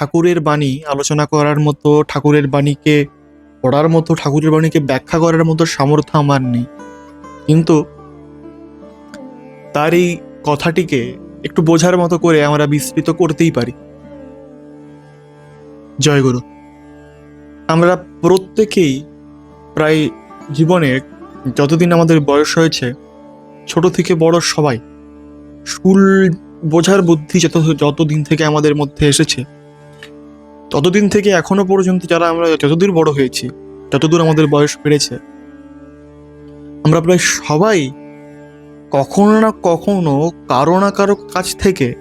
ঠাকুরের বাণী আলোচনা করার মতো, ঠাকুরের বাণীকে পড়ার মতো, ঠাকুরের বাণীকে ব্যাখ্যা করার মতো সামর্থ্য আমার নেই। কিন্তু তার এই কথাটিকে একটু বোঝার মতো করে আমরা বিস্তৃত করতেই পারি। জয়গুরু আমরা প্রত্যেকেই প্রায় জীবনে যতদিন আমাদের বয়স হয়েছে, ছোট থেকে বড় সবাই, স্কুল বোঝার বুদ্ধি যত, যতদিন থেকে আমাদের মধ্যে এসেছে ততদিন থেকে এখনও পর্যন্ত যারা আমরা যতদূর বড় হয়েছি যতদূর আমাদের বয়স বেড়েছে। আমরা প্রায় সবাই কখনো না কখনো কারও না কারও কাছ থেকে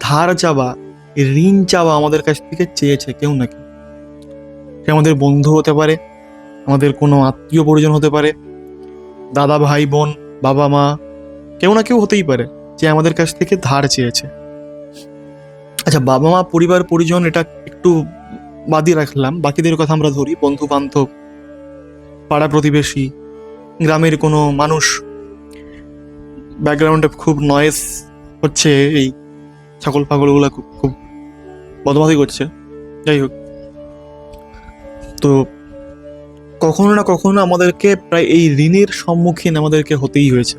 ধার চাওয়া, ঋণ চাওয়া আমাদের কাছ থেকে চেয়েছে কেউ না কেউ। সে আমাদের বন্ধু হতে পারে, আমাদের কোনো আত্মীয় পরিজন হতে পারে, দাদা, ভাই, বোন, বাবা, মা, কেউ না কেউ হতেই পারে, যে আমাদের কাছ থেকে ধার চেয়েছে। আচ্ছা বাবা মা পরিবার, পরিজন, এটা একটু বাদিয়ে রাখলাম। বাকিদের কথা আমরা ধরি। বন্ধু বান্ধব পাড়া প্রতিবেশী, গ্রামের কোনো মানুষ ব্যাকগ্রাউন্ডে খুব নয়েস হচ্ছে এই ছাগল ফাগলগুলো খুব খুব বদমাদি করছে। যাই হোক। তো কখনো না কখনো আমাদেরকে প্রায় এই ঋণের সম্মুখীন আমাদেরকে হতেই হয়েছে।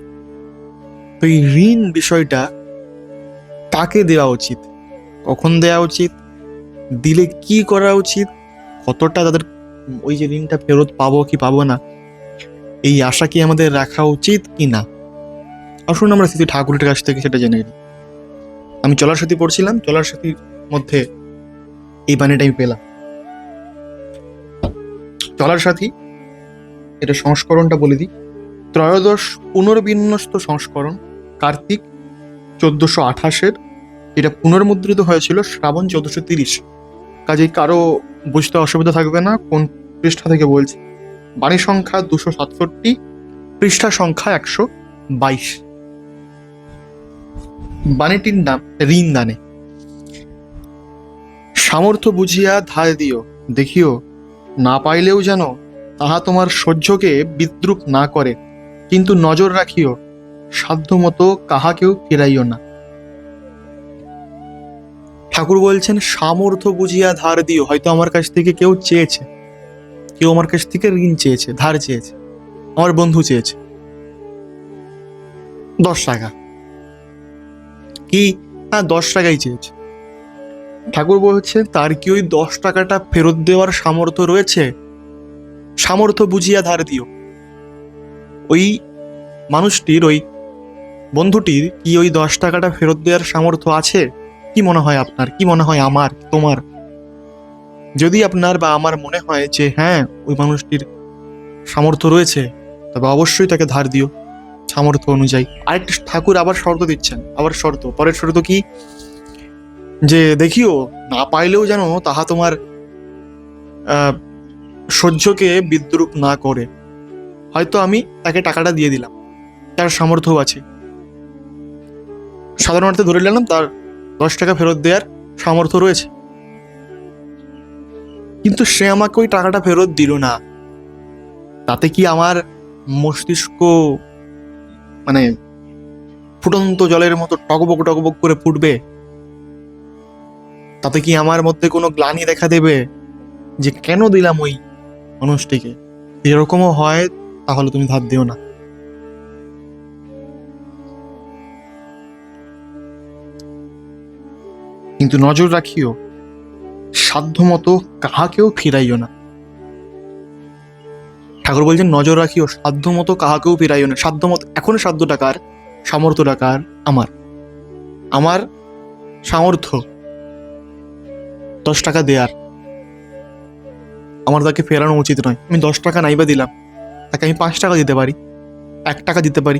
তো এই ঋণ বিষয়টা কাকে দেওয়া উচিত? কখন দেওয়া উচিত? দিলে কি করা উচিত? কতটা তাদের ওই যে ঋণটা ফেরত পাবো কি পাবো না? এই আশা কি আমাদের রাখা উচিত কি না? আসুন আমরা স্মৃতি ঠাকুরের কাছ থেকে সেটা জেনে নিই। আমি চলার সাথী পড়ছিলাম, চলার সাথীর মধ্যে এই বাণীটা আমি পেলাম। চলার সাথী এটা সংস্করণটা বলে দিই। ত্রয়োদশ পুনর্বিন্যস্ত সংস্করণ কার্তিক চোদ্দশো আঠাশের এটা পুনর্মুদ্রিত হয়েছিল শ্রাবণ চোদ্দশো তিরিশ। কাজেই কারও বুঝতে অসুবিধা থাকবে না, কোন পৃষ্ঠা থেকে বলছি। বাণী সংখ্যা দুশো সাতষট্টি, পৃষ্ঠা সংখ্যা একশো বাইশ। বাণীটির নাম ঋণ দানে। সামর্থ্য বুঝিয়া ধার দিও, দেখিও, না পাইলেও যেন তাহা তোমার সহ্যকে বিদ্রুপ না করে। কিন্তু নজর রাখিও, সাধ্যমতো কাহাকেও ফিরাইও না। ঠাকুর বলছেন, সামর্থ্য বুঝিয়া ধার দিও। হয়তো আমার কাছ থেকে কেউ চেয়েছে। কেউ আমার কাছ থেকে ঋণ চেয়েছে, ধার চেয়েছে। আমার বন্ধু চেয়েছে। দশ টাকা। কি? হ্যাঁ দশ টাকাই চেয়েছে। ঠাকুর বলছে, তার কি ওই দশ টাকাটা ফেরত দেওয়ার সামর্থ্য রয়েছে? সামর্থ্য বুঝিয়া ধার দিও। ওই মানুষটির, ওই বন্ধুটির কি ওই দশ টাকাটা ফেরত দেওয়ার সামর্থ্য আছে? কি মনে হয় আপনার? কি মনে হয় আমার, তোমার? যদি আপনার বা আমার মনে হয় যে হ্যাঁ ওই মানুষটির সামর্থ্য রয়েছে, তবে অবশ্যই তাকে ধার দিও সামর্থ্য অনুযায়ী। আরেকটা ঠাকুর আবার শর্ত দিচ্ছেন, আবার শর্ত। পরের শর্ত কি? যে, দেখিও, না পাইলেও যেন তাহা তোমার সহ্যকে বিদ্রুপ না করে। হয়তো আমি তাকে টাকাটা দিয়ে দিলাম। তার সামর্থ্য আছে। সাধারণ অর্থে ধরে নিলাম, তার দশ টাকা ফেরত দেওয়ার সামর্থ্য রয়েছে। কিন্তু সে আমাকে ওই টাকাটা ফেরত দিল না। তাতে কি আমার মস্তিষ্ক মানে ফুটন্ত জলের মতো টকবক টকবক করে ফুটবে? তাতে কি আমার মধ্যে কোনো গ্লানি দেখা দেবে যে কেন দিলাম ওই মানুষটিকে? এরকমও হয়, তাহলে তুমি ধার দিও না। কিন্তু নজর রাখিও, সাধ্যমতো কাহাকেও ফিরাইও না। ঠাকুর বলছেন, নজর রাখিও, সাধ্যমতো কাহাকেও ফিরাইও না। সাধ্যমতো, এখন সাধ্য টাকার সামর্থ্য টাকার আমার। আমার সামর্থ্য, দশ টাকা দেয়ার। আমার তাকে ফেরানো উচিত নয়। আমি দশ টাকা নাইবা দিলাম। তাকে আমি পাঁচ টাকা দিতে পারি, এক টাকা দিতে পারি।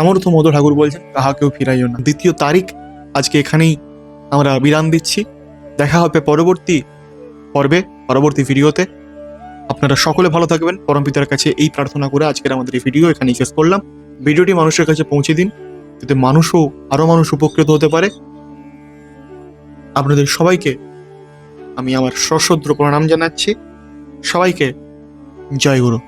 সামর্থ্য মতো ঠাকুর বলছেন, কাহাকেও ফিরাইও না। দ্বিতীয় তারিখ, আজকে এখানেই আমরা বিরাম দিচ্ছি। দেখা হবে পরবর্তী পর্বে, পরবর্তী ভিডিওতে। আপনারা সকলে ভালো থাকবেন। পরমপিতার কাছে এই প্রার্থনা করে আজকের আমাদের এই ভিডিও এখানেই শেষ করলাম। ভিডিওটি মানুষের কাছে পৌঁছে দিন, যাতে মানুষও আরও মানুষ উপকৃত হতে পারে। আপনাদের সবাইকে আমি আমার সশ্রদ্র প্রণাম জানাচ্ছি। সবাইকে জয় গুরু।